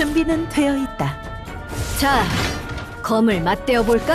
준비는 되어 있다. 자, 검을 맞대어 볼까?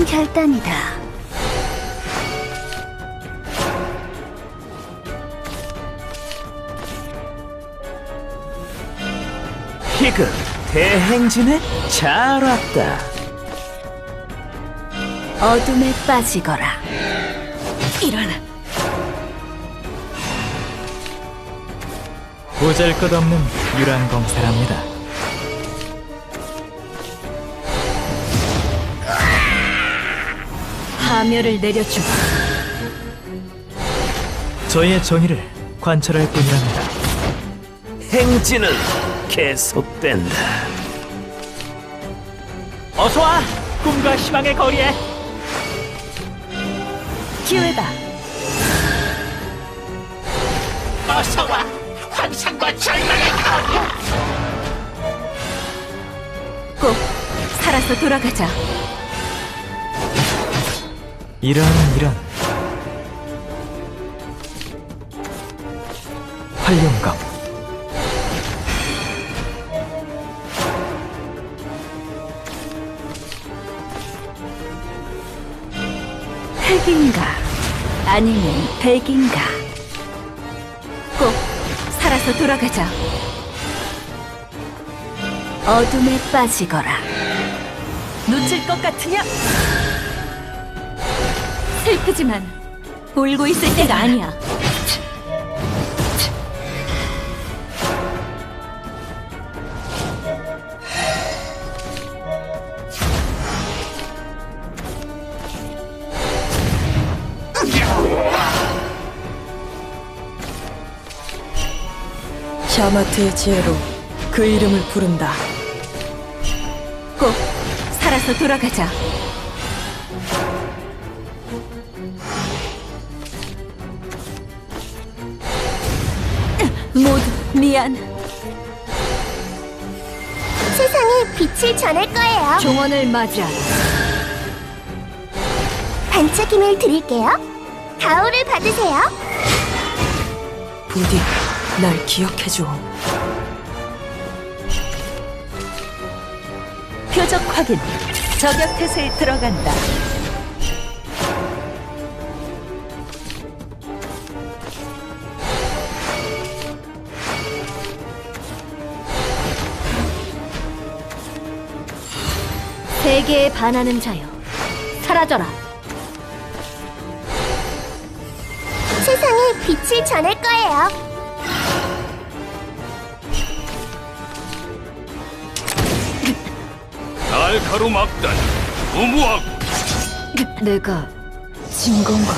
좋은 결단이다. 희극 대행진에 잘 왔다. 어둠에 빠지거라. 일어나. 보잘것없는 유랑검사랍니다. 파멸을 내려주마. 저의 정의를 관철할 뿐이랍니다. 행진은 계속된다. 어서 와! 꿈과 희망의 거리에! 기회다. 어서 와! 환상과 절망의 거리에! 꼭 살아서 돌아가자. 이런 이런 활용감 흑인가? 아니면 백인가? 꼭 살아서 돌아가자. 어둠에 빠지거라. 놓칠 것 같으냐? 슬프지만 울고 있을 때가 아니야. 샤마트의 지혜로 그 이름을 부른다. 꼭 살아서 돌아가자. 모두 미안. 세상에 빛을 전할 거예요. 종원을 맞이하라. 반짝임을 드릴게요. 가오를 받으세요. 부디 날 기억해줘. 표적 확인. 저격 태세에 들어간다. 세계에 반하는 자여, 사라져라. 세상에 빛을 전할 거예요. 날카로 막단 우무하고 내가 진 건가?